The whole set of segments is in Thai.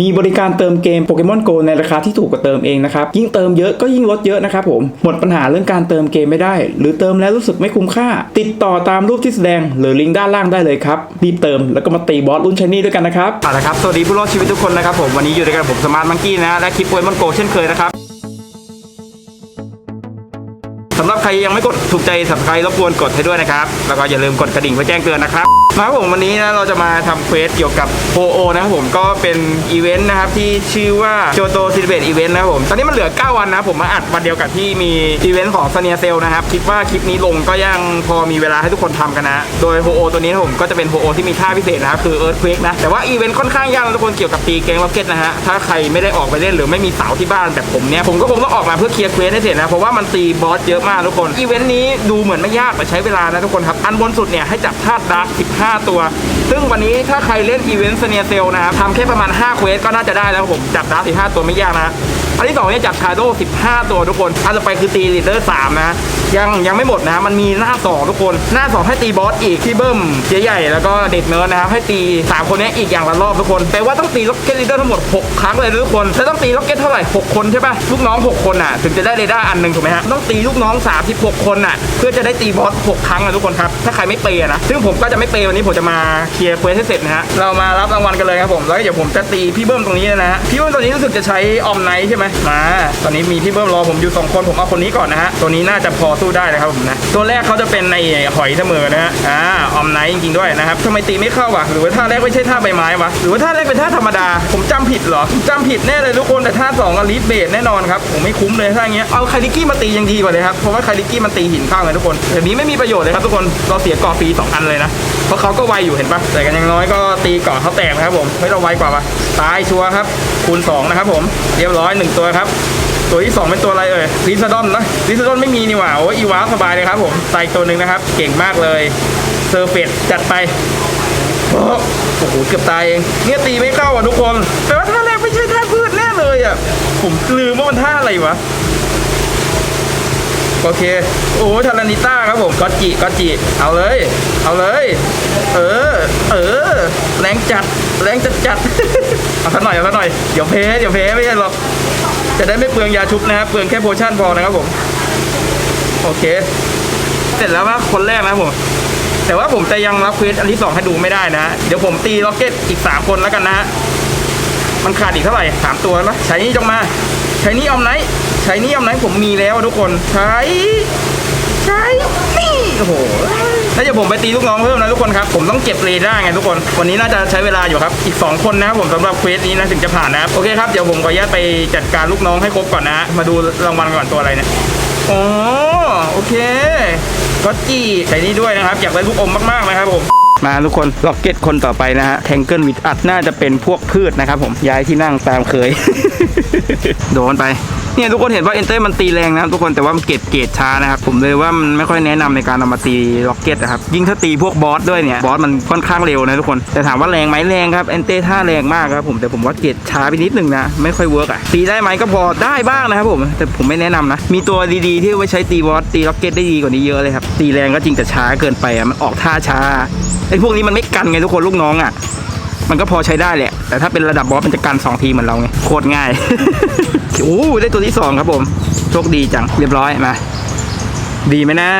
มีบริการเติมเกมโปเกมอนโกในราคาที่ถูกกว่าเติมเองนะครับ ยิ่งเติมเยอะก็ยิ่งลดเยอะนะครับผม หมดปัญหาเรื่องการเติมเกมไม่ได้ หรือเติมแล้วรู้สึกไม่คุ้มค่า ติดต่อตามรูปที่แสดงหรือลิงก์ด้านล่างได้เลยครับ รีบเติมแล้วก็มาตีบอสรุ่นชนี่ด้วยกันนะครับเอาละครับ สวัสดีผู้รอดชีวิตทุกคนนะครับผม วันนี้อยู่ด้วยกันผมสมาร์ทมังกี้นะ และคลิปโปเกมอนโกเช่นเคยนะครับ หรับใครยังไม่กดถูกใจสับใครรบกวนกดให้ด้วยนะครับ แล้วก็อย่าลืมกดกระดิ่งเพื่อแจ้งเตือนนะครับมาครับผมวันนี้นะเราจะมาทำเควสเกี่ยวกับโ o โอนะครับผมก็เป็นอีเวนต์นะครับที่ชื่อว่าโจโตซิเบตอีเวนต์นะครับผมตอนนี้มันเหลือ 9 วันนะผมมาอัดวันเดียวกับที่มีอีเวนต์ของซเนียเซลนะครับคิดว่าคลิปนี้ลงก็ยังพอมีเวลาให้ทุกคนทำกันนะโดยโ o โอตัวนี้นะผมก็จะเป็นโ o โอที่มีท่าพิเศษนะครับคือเอิร์ธเควกนะแต่ว่าอีเวนต์ค่อนข้างยากนะทุกคนเกี่ยวกับตีแกงล็อกเก็ตนะฮะถ้าใครไม่ได้ออกไปเล่นหรือไม่มีเสาที่บ้านแบบผมเนี่ยผมก็คงต้องออกมาเพื่อเคลียร์เควสให้เสร็จนะเพราะว่ามันตีบอสเยอะมากทุกคน อีเวนต์นี้ดูเหมือนไม่ยากแต่ใช้เวลานะทุกคนครับ อันบนสุดเนี่ยให้จับธาตุดาร์ก15 ตัว ซึ่งวันนี้ถ้าใครเล่นอีเวนต์เนียเซลนะครับทำแค่ประมาณ5เควสก็น่าจะได้แล้วผมจับดาร์ก15 ตัวไม่ยากนะ อันที่สองเนี่ยจับชาโด15 ตัวทุกคน อันต่อไปคือตีลีดเดอร์3นะยังยังไม่หมดนะมันมีหน้า 2 ทุกคน หน้า 2 ให้ตีบอสอีกที่เบิ้มเจ๊ใหญ่แล้วก็เด็กเนิร์ดนะครับให้ตี 3 คนนี้อีกอย่างละรอบทุกคนแปลว่าต้องตีล็อกเก็ตลีดเดอร์ทั้งหมด 6 ครั้งเลยทุกคนแล้วต้องตีล็อกเก็ตเท่าไหร่ 6 คนใช่ปะลูกน้อง 6 คนอะ ถึงจะได้เรดาร์อันหนึ่งถูกไหมฮะต้องตีลูกน้อง 36 คนอะ เพื่อจะได้ตีบอส 6 ครั้งอะทุกคนครับถ้าใครไม่เปย์นะซึ่งผมก็จะไม่เปย์วันนี้ผมจะมาเคลียร์เควสให้เสร็จนะฮะเรามารับรางวัลกันเลยครับผมแล้วเดี๋ยวผมจะตีพี่เบิ้มตรงนี้นะฮะพี่เบิ้มตัวนี้รู้สึกจะใช้ออมไนท์ใช่ไหมมาตอนนี้มีพี่เบิ้มรอผมอยู่สองคนผมเอาคนนี้ก่อนนะฮะตัวนี้น่าจะพอสู้ได้นะครับผมนะตัวแรกเขาจะเป็นในหอยเสมอนะฮะอ่าออมไนท์จริงๆด้วยนะครับทำไมตีไม่เข้าวะหรือว่าท่าแรกไม่ใช่ท่าใบไม้วะหรือว่าท่าแรกเป็นท่าธรรมดา ผมจำผิดเหรอผมจำผิดแน่เลยทุกคนแต่ท่าสองอลีดเบสแน่นอนครับผมไม่คุ้มเลยถ้าอย่าเงี้ยเอาคาริกี้มาตียังดีกว่าเลยครับเพราะว่าคาริกี้มันตีหินเข้างเลยทุกคนแบบนี้ไม่มีประโยชน์เลยครับทุกคนเราเสียกรอบฟรีสองอันเลยนะ เพราะเขาก็ไวอยู่เห็นปะแต่กันยังน้อยก็ตีก่อนเขาแตกนะครับผมไม่เราไวกว่าปะตายชัวร์ครับ คูณสองนะครับผมเรียบร้อยหนึ่งตัวครับ ตัวที่ 2 เป็นตัวอะไรเอ่ยลิซาดอนนะลิซาดอนไม่มีนี่หว่าโอ้ยอีวาสบายเลยครับผมใส่ตัวหนึ่งนะครับ เก่งมากเลยเซอร์เฟตจัดไปโอ้โอ้โหเกือบตายเองเนี่ยตีไม่เข้าอะทุกคนแต่ว่าท่าแรกไม่ใช่ท่าพืชแน่เลยอะผมลืมว่ามันท่าอะไรวะ โอเค โอ้ทารานิต้าครับผมก็จิก็จิ เอาเลย เอาเลย เออ เออ แรงจัด แรงจัดจัด เอาสักหน่อย เอาสักหน่อย เดี๋ยวเพเดี๋ยวเพไม่ใช่หรอก จะได้ไม่เปลืองยาชุบนะครับ เปลืองแค่โพชั่นพอนะครับผม โอเค เสร็จแล้วว่าคนแรกนะผม แต่ว่าผมจะยังรับเควสอันที่สองให้ดูไม่ได้นะ เดี๋ยวผมตีล็อกเก็ตอีก3คนแล้วกันนะฮะ มันขาดอีกเท่าไหร่สามตัวไหมใช้นี่จงมา ใช้นี่ออมไนท์ใช้นี่ออมไนท์ผมมีแล้วทุกคนใช้ ใช้นี่โอ้โหแล้วเดี๋ยวผมไปตีลูกน้องเพิ่มนะทุกคนครับ ผมต้องเก็บเรดาร์ไงทุกคน วันนี้น่าจะใช้เวลาอยู่ครับ อีก 2 คนนะครับผมสำหรับเควสนี้นะถึงจะผ่านนะครับโอเคครับเดี๋ยวผมขออนุญาตไปจัดการลูกน้องให้ครบก่อนนะ มาดูรางวัลก่อนตัวอะไรเนี่ยอ๋อโอเคก็จีใส่นี่ด้วยนะครับอยากได้ลูกอมมากๆนะครับผม มาทุกคนล็อกเก็ตคนต่อไปนะฮะแทงเกิลวิดอัดน่าจะเป็นพวกพืชนะครับผมย้ายที่นั่งตามเคย โดนไป เนี่ยทุกคนเห็นว่าเอนเตอร์มันตีแรงนะครับทุกคนแต่ว่ามันเก็บเกรดช้านะครับผมเลยว่ามันไม่ค่อยแนะนำในการเอามาตีล็อกเก็ตนะครับยิ่งถ้าตีพวกบอสด้วยเนี่ยบอสมันค่อนข้างเร็วนะทุกคนแต่ถามว่าแรงไหมแรงครับเอนเตอร์ท่าแรงมากครับผมแต่ผมว่าเกรดช้าไปนิดนึงนะไม่ค่อยเวิร์กอะตีได้ไหมก็พอได้บ้างนะครับผมแต่ผมไม่แนะนำนะมีตัวดีๆ ที่ไว้ใช้ตีบอสตีล็อกเก็ตได้ดีกว่านี้เยอะเลยครับตีแรงก็จริงแต่ช้าเกินไปอะมันออกท่าช้าไอ้พวกนี้มันไม่กันไงทุกคนลูกน้องอะมันก็พอใช้ได้แหละ แต่ถ้าเป็นระดับบอสมันจะกัน2ทีเหมือนเราไงโคตรง่าย โอ้ได้ตัวที่2ครับผมโชคดีจังเรียบร้อยมาดีไหมนะ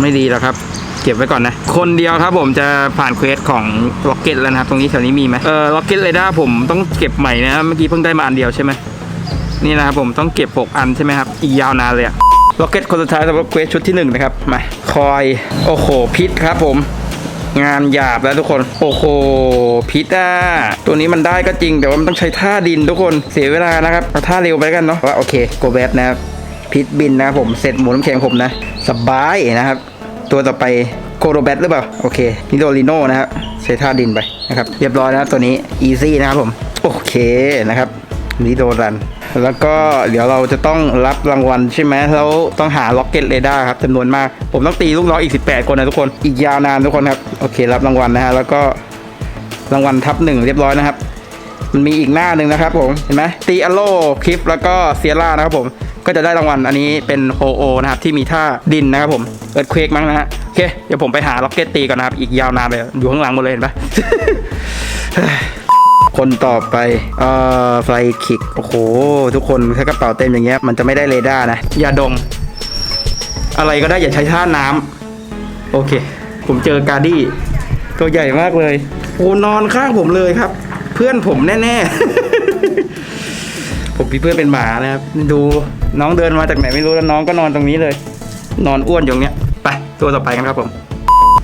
ไม่ดีแล้วครับ เก็บไว้ก่อนนะ คนเดียวครับผมจะผ่านเควสของล็อกเก็ตแล้วนะครับ ตรงนี้แถวนี้มีไหมเออล็อกเก็ตเรดาร์ผมต้องเก็บใหม่นะครับเมื่อกี้เพิ่งได้มาอันเดียวใช่ไหมนี่นะครับผมต้องเก็บ 6 อันใช่ไหมครับ อีกยาวนานเลยอะล็อกเก็ตคนสุดท้ายสำหรับเควสชุดที่หนึ่งนะครับมาคอยโอ้โหพิษครับผม งานหยาบแล้วทุกคน โอ้โหพิษอะตัวนี้มันได้ก็จริง แต่ว่ามันต้องใช้ท่าดินทุกคนเสียเวลานะครับเอาท่าเร็วไปกันเนาะว่าโอเคโกแบทนะครับพิษบินนะครับผมเสร็จหมูน้ำแข็งผมนะสบายนะครับ ตัวต่อไปโคโรแบทหรือเปล่า โอเคนิโดริโนนะครับใช้ท่าดินไปนะครับ เรียบร้อยนะตัวนี้อีซี่นะครับผม โอเคนะครับ นิโดรัน แล้วก็เดี๋ยวเราจะต้องรับรางวัลใช่ไหมแล้วต้องหาล็อกเก็ตเรดาร์ครับจำนวนมาก ผมต้องตีลูกน้องอีก 18 คนนะทุกคน อีกยาวนานทุกคนครับ โอเครับรางวัลนะฮะ แล้วก็รางวัลทับหนึ่งเรียบร้อยนะครับ มันมีอีกหน้าหนึ่งนะครับผมเห็นไหมตีอโลคลิปแล้วก็เซียร่านะครับผมก็จะได้รางวัลอันนี้เป็นโอโอนะครับที่มีท่าดินนะครับผมเอิร์ธเควกมั้งนะฮะโอเคเดี๋ยวผมไปหาล็อกเก็ตตีก่อนนะครับ อีกยาวนานเลยอยู่ข้างหลังหมดเลยเห็นปะ คนต่อไปเอ่อไฟคิก โอ้โห ทุกคนถ้ากระเป๋าเต็มอย่างเงี้ยมันจะไม่ได้เรดาร์นะยาดม อะไรก็ได้อย่าใช้ท่าน้ำโอเค ผมเจอกาดี้ตัวใหญ่มากเลยโอ้นอนข้างผมเลยครับ เพื่อนผมแน่ ๆ ผมมีเพื่อนเป็นหมานะครับ ดูน้องเดินมาจากไหนไม่รู้แล้วน้องก็นอนตรงนี้เลย นอนอ้วนอยู่ตรงเนี้ยไปตัวต่อไปกันครับผม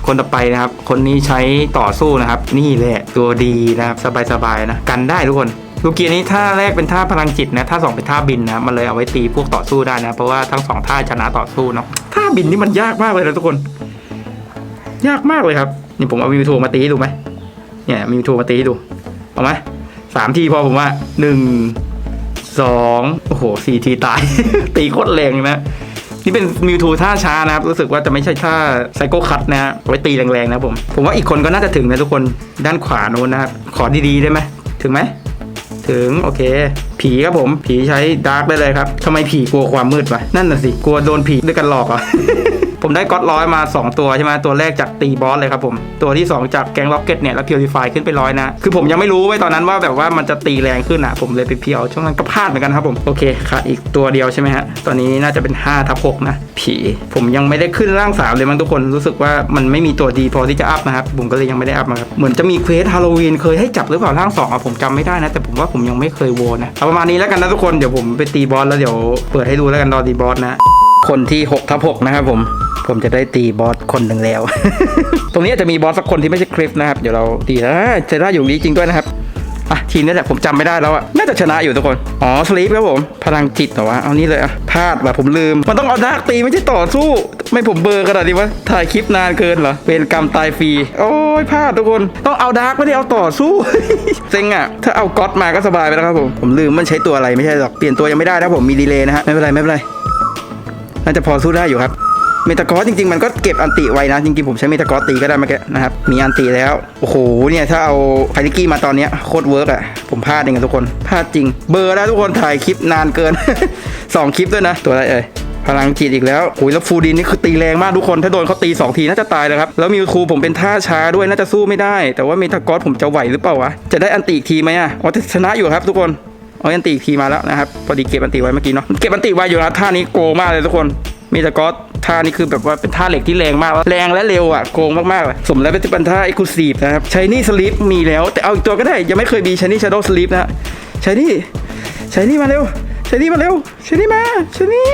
คนต่อไปนะครับ คนนี้ใช้ต่อสู้นะครับ นี่แหละตัวดีนะครับ สบายๆนะ กันได้ทุกคนลูกเกียร์นี้ท่าแรกเป็นท่าพลังจิตนะท่าสองเป็นท่าบินนะมันเลยเอาไว้ตีพวกต่อสู้ได้นะ เพราะว่าทั้งสองท่าชนะต่อสู้เนาะท่าบินนี่มันยากมากเลยนะทุกคน ยากมากเลยครับ นี่ผมเอามิวโทมาตีดูไหมเนี่ยมิวโทมาตีดูเอาไหมสามทีพอผมว่าหนึ่งสองโอ้โหสี่ทีตาย ตีโคตรแรงนะ นี่เป็นมิวทูท่าช้านะครับ รู้สึกว่าจะไม่ใช่ท่าไซโก้คัตนะฮะเอาไว้ตีแรงๆนะผม ผมว่าอีกคนก็น่าจะถึงนะทุกคนด้านขวาโน้นนะครับ ขอดีๆได้ไหมถึงไหมถึงโอเค ผีครับผมผีใช้ดาร์กได้เลยครับทำไมผีกลัวความมืดวะนั่นน่ะสิกลัวโดนผีด้วยกันหลอกอะ ผมได้ก๊อตร้อยมา 2 ตัวใช่ไหมตัวแรกจากตีบอสเลยครับผม ตัวที่ 2 จากแกงล็อกเก็ตเนี่ยแล้วพิวริฟายขึ้นไปร้อยนะ คือผมยังไม่รู้ไว้ตอนนั้นว่าแบบว่ามันจะตีแรงขึ้นอะ ผมเลยไปเพียวช่วงนั้นก็พลาดเหมือนกันครับผม โอเคค่ะ อีกตัวเดียวใช่ไหมฮะ ตอนนี้น่าจะเป็น5ทับ6นะ ผี ผมยังไม่ได้ขึ้นร่างสามเลยมั้งทุกคน รู้สึกว่ามันไม่มีตัวดีพอที่จะอัพนะครับ ผมก็เลยยังไม่ได้อัพมาครับ เหมือนจะมีเควสฮาโลวีนเคยให้จับหรือเปล่าร่างสองอะผมจำไม่ได้นะ แต่ผมว่าผมยังไม่เคยโวนะเอาประมาณนี้แล้วกันนะทุกคนเดี๋ยวผมไปตีบอสแล้วเดี๋ยวเปิดให้ดูแล้วกันรอตีบอสนะ คนที่6ทับ6นะครับผมผมจะได้ตีบอสคนหนึ่งแล้ว ตรงนี้จะมีบอสสักคนที่ไม่ใช่คลิฟนะครับ เดี๋ยวเราตีแล้วเซราอยู่นี้จริงด้วยนะครับ อะทีนี้แหละผมจำไม่ได้แล้วอะน่าจะชนะอยู่ทุกคน อ๋อสลีปครับผม พลังจิตเหรอวะ เอานี่เลยอะพลาดว่ะผมลืม มันต้องเอาดาร์กตีไม่ใช่ต่อสู้ ไม่ผมเบอร์ขนาดนี้วะ ถ่ายคลิปนานเกินเหรอเป็นกรรมตายฟรี โอ้ยพลาดทุกคน ต้องเอาดาร์กไม่ได้เอาต่อสู้ เซ็งอะถ้าเอาก๊อตมาก็สบายไปแล้วครับผม ผมลืมมันใช้ตัวอะไรไม่ใช่หรอก เปลี่ยนตัวยังไม่ได้นะผม มีดีเลย์นะฮะ ไม่เป็นไรไม่เป็นไร น่าจะพอสู้ได้อยู่ครับ เมตากอสจริงๆ มันก็เก็บอันติไว้นะ จริงๆ ผมใช้เมตากอสตีก็ได้เมื่อกี้นะครับ มีอันติแล้ว โอ้โห เนี่ยถ้าเอาไพลิกี้มาตอนนี้โคตรเวิร์กอะผมพลาดเองทุกคน พลาดจริง เบอร์แล้วทุกคนถ่ายคลิปนานเกินสองคลิปด้วยนะ ตัวอะไรเอ่ยพลังจิตอีกแล้วโอ้ยแล้วฟูดินนี่คือตีแรงมากทุกคน ถ้าโดนเขาตี 2 ทีน่าจะตายเลยครับ แล้วมิวคูผมเป็นท่าช้าด้วยน่าจะสู้ไม่ได้ แต่ว่าเมตากอสผมจะไหวหรือเปล่าวะ จะได้อันติอีกทีไหมอะอ๋อชนะอยู่ครับทุกคน เอาอันติอีกทีมาแล้วนะครับพอดีเก็บอันติไว้เมื่อกี้เนาะเก็บอันติไว้อยู่นะท่านี้โกงมากเลยทุกคนมีแต่ก็ท่านี้คือแบบว่าเป็นท่าเหล็กที่แรงมาก แรงและเร็วอะโกงมากๆเลยสมแล้วเป็นท่าไอคูซีฟนะครับชายนี่สลีปมีแล้ว แต่เอาอีกตัวก็ได้ ยังไม่เคยมีชายนี่ชาโดสลีปนะฮะชายนี่ชายนี่มาเร็วชายนี่มาเร็วชายนี่มาชายนี่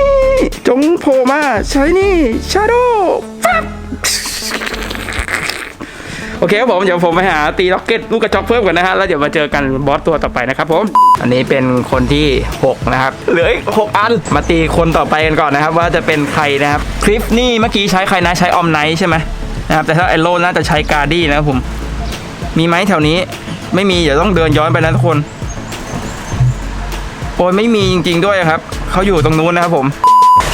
จงโผล่มาชายนี่ชาโด โอเคครับผมเดี๋ยวผมไปหาตีล็อกเก็ตลูกกระจอกเพิ่มก่อนนะฮะแล้วเดี๋ยวมาเจอกันบอสตัวต่อไปนะครับผมอันนี้เป็นคนที่ 6 นะครับ เหลืออีก6อันมาตีคนต่อไปกันก่อนนะครับ ว่าจะเป็นใครนะครับคลิปนี่เมื่อกี้ใช้ใครนะใช้ออมไนท์ใช่ไหมนะครับแต่ถ้าไอโลน่าจะใช้การดี้นะครับผมมีไหมแถวนี้ ไม่มีเดี๋ยวต้องเดินย้อนไปนะทุกคนโอ้ยไม่มีจริง ๆด้วยครับเขาอยู่ตรงนู้นนะครับผม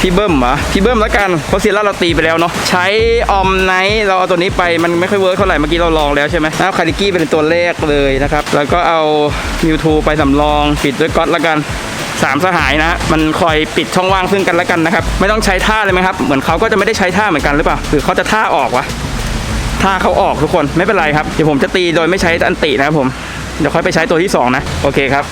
พี่เบิ้มเหรอพี่เบิ้มแล้วกันเพราะซีร่าเราตีไปแล้วเนาะใช้ออมไนท์เราเอาตัวนี้ไปมันไม่ค่อยเวิร์คเท่าไหร่เมื่อกี้เราลองแล้วใช่ไหมเอาคาริกี้เป็นตัวแรกเลยนะครับ แล้วก็เอามิวทูไปสำรองปิดด้วยก๊อตแล้วกันสามสหายนะ มันคอยปิดช่องว่างซึ่งกันและกันนะครับ ไม่ต้องใช้ท่าเลยไหมครับ เหมือนเขาก็จะไม่ได้ใช้ท่าเหมือนกันหรือเปล่าหรือเขาจะท่าออกวะท่าเขาออกทุกคนไม่เป็นไรครับเดี๋ยวผมจะตีโดยไม่ใช้อันตินะครับผมเดี๋ยวค่อยไปใช้ตัวที่สองนะโอเคครับ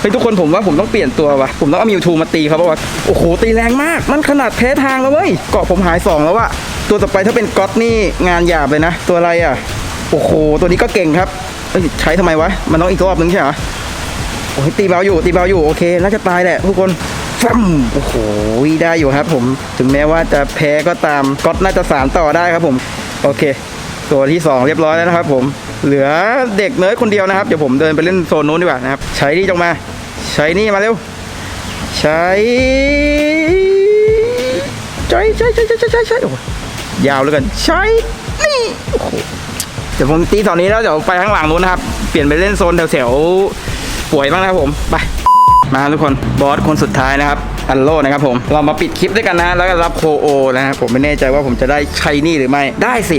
เฮ้ยทุกคนผมว่าผมต้องเปลี่ยนตัวว่ะผมต้องเอามิวทูมาตีครับเพราะว่าโอ้โหตีแรงมากมันขนาดแพ้ทางแล้วเว้ยเกาะผมหายสองแล้วอะตัวต่อไปถ้าเป็นก๊อตนี่งานหยาบเลยนะ ตัวอะไรอะโอ้โหตัวนี้ก็เก่งครับเอ้ยใช้ทำไมวะมันต้องอีกรอบนึงใช่ไหมโอ้ยตีเบาอยู่ตีเบาอยู่โอเคน่าจะตายแหละทุกคนฟัมโอ้โหได้อยู่ครับ ผมถึงแม้ว่าจะแพ้ก็ตามก๊อตน่าจะสานต่อได้ครับผม โอเค ตัวที่สองเรียบร้อยแล้วนะครับผม เหลือเด็กเนิร์คนเดียวนะครับ เดี๋ยวผมเดินไปเล่นโซนนู้นดีกว่านะครับ ใช้นี่จงมา ใช้นี่มาเร็ว ใช้ใช้ใช้ใช้ใช้ใช้ใช้โอ้ยาวเหลือเกินใช้นี่โอ้โหเดี๋ยวผมตีตอนนี้แล้วเดี๋ยวไปข้างหลังนู้นนะครับ เปลี่ยนไปเล่นโซนแถวๆป่วยบ้างนะผมไปมาทุกคนบอสคนสุดท้ายนะครับอันโลนะครับผมเรามาปิดคลิปด้วยกันนะ แล้วก็รับโคโอนะครับผมไม่แน่ใจว่าผมจะได้ใช้นี่หรือไม่ได้สิ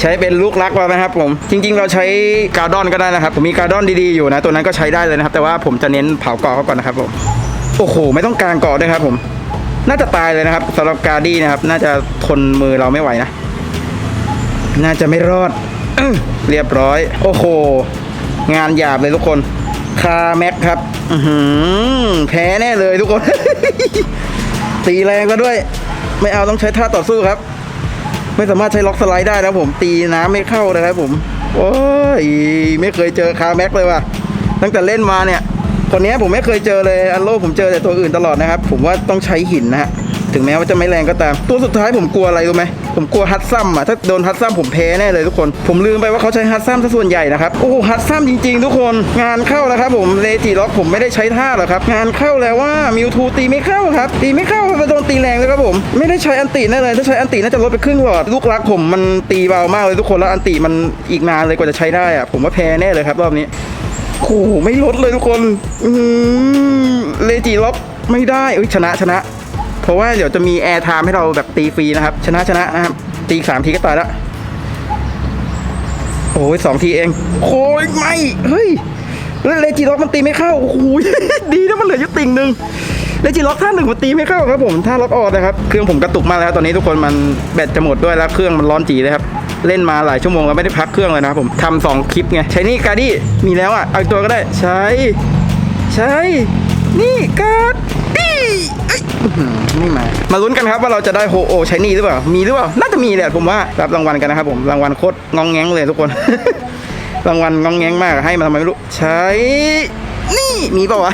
ใช้เป็นลูกรักเรานะครับ ผม จริง ๆ เราใช้กาดอนก็ได้นะครับ ผมมีกาดอนดีๆอยู่นะ ตัวนั้นก็ใช้ได้เลยนะครับ แต่ว่าผมจะเน้นเผาเกาะเขาก่อนนะครับผมโอ้โห ไม่ต้องกางเกาะด้วยครับ ผม น่าจะตายเลยนะครับสำหรับการดี้นะครับ น่าจะทนมือเราไม่ไหวนะ น่าจะไม่รอดเรียบร้อย โอ้โห งานหยาบเลยทุกคนคาแม็กครับอือหือแพ้แน่เลยทุกคน ตีแรงก็ด้วย ไม่เอาต้องใช้ท่าต่อสู้ครับ ไม่สามารถใช้ล็อกสไลด์ได้นะผมตีน้ำไม่เข้านะครับผม โอ้ยไม่เคยเจอคาแม็กเลยว่ะ ตั้งแต่เล่นมาเนี่ยคนเนี้ยผมไม่เคยเจอเลยอันโลผมเจอแต่ตัวอื่นตลอดนะครับ ผมว่าต้องใช้หินนะฮะ ถึงแม้ว่าจะไม่แรงก็ตาม ตัวสุดท้ายผมกลัวอะไรรู้ไหมผมกลัวฮัตซัมอะถ้าโดนฮัตซัมผมแพ้แน่เลยทุกคน ผมลืมไปว่าเขาใช้ฮัตซัมซะส่วนใหญ่นะครับโอ้โหฮัตซัมจริง ๆ ทุกคนงานเข้าแล้วครับผมเลจิล็อกผมไม่ได้ใช้ท่าหรอกครับงานเข้าแล้วว่ามิวทูตีไม่เข้าครับตีไม่เข้าไปโดนตีแรงเลยครับผมไม่ได้ใช้อันติแน่เลยถ้าใช้อันติน่าจะลดไปครึ่งหลอดลูกรักผมมันตีเบามากเลยทุกคนแล้วอันติมันอีกนานเลยกว่าจะใช้ได้อะผมว่าแพ้แน่เลยครับรอบนี้โอ้โหไม่ลดเลยทุกคนอืมเลจิล็อกไม่ได้เอ้ยชนะชนะ เพราะว่าเดี๋ยวจะมีแอร์ไทม์ให้เราแบบตีฟรีนะครับ ชนะชนะนะครับ ตีสามทีก็ตายแล้ว โอ้ยสองทีเองโอ้ยไม่ เฮ้ยแล้วเลจิล็อกมันตีไม่เข้า โอ้โหดีนะมันเหลืออยู่ติ่งหนึ่งเลจิล็อกท่าหนึ่งมันตีไม่เข้าครับผมท่าล็อกออดนะครับเครื่องผมกระตุกมากแล้วตอนนี้ทุกคนมันแบตจะหมดด้วยแล้วเครื่องมันร้อนจีเลยครับเล่นมาหลายชั่วโมงแล้วไม่ได้พักเครื่องเลยนะครับผมทำสองคลิปไงใช้นี่การดี้มีแล้วอะเอาตัวก็ได้ใช้ ใช่นี่การ์ด ไม่มา มาลุ้นกันครับว่าเราจะได้โฮโอใช้นี่หรือเปล่า มีหรือเปล่า น่าจะมีแหละผมว่า รับรางวัลกันนะครับผม รางวัลโคตรงองแงงเลยทุกคน รางวัลงองแงงมาก ให้มาทำไมไม่รู้ ใช้ นี่มีเปล่าวะ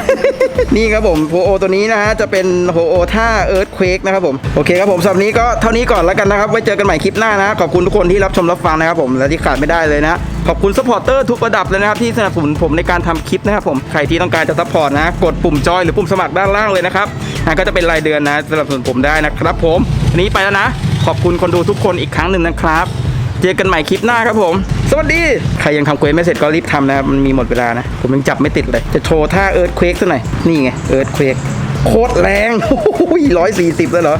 นี่ครับผมโฮโอตัวนี้นะฮะจะเป็นโฮโอท่าเอิร์ธเควกนะครับผมโอเคครับผมสำหรับนี้ก็เท่านี้ก่อนแล้วกันนะครับไว้เจอกันใหม่คลิปหน้านะขอบคุณทุกคนที่รับชมรับฟังนะครับผมและที่ขาดไม่ได้เลยนะขอบคุณซัพพอร์เตอร์ทุกระดับเลยนะครับที่สนับสนุนผมในการทำคลิปนะครับผมใครที่ต้องการจะซัพพอร์ตนะ กดปุ่มจอยหรือปุ่มสมัครด้านล่างเลยนะครับนะก็จะเป็นรายเดือนนะสนับสนุนผมได้นะครับผมวันนี้ไปแล้วนะ ขอบคุณคนดูทุกคนอีกครั้งหนึ่งนะครับ เจอกันใหม่คลิปหน้าครับผม สวัสดี ใครยังทำเควสไม่เสร็จก็รีบทำนะครับ มันมีหมดเวลานะ ผมยังจับไม่ติดเลย จะโชว์ท่าเอิร์ธเควกซะหน่อย นี่ไง เอิร์ธเควกโคตรแรงโอ้ยร้อยสี่สิบเลยเหรอ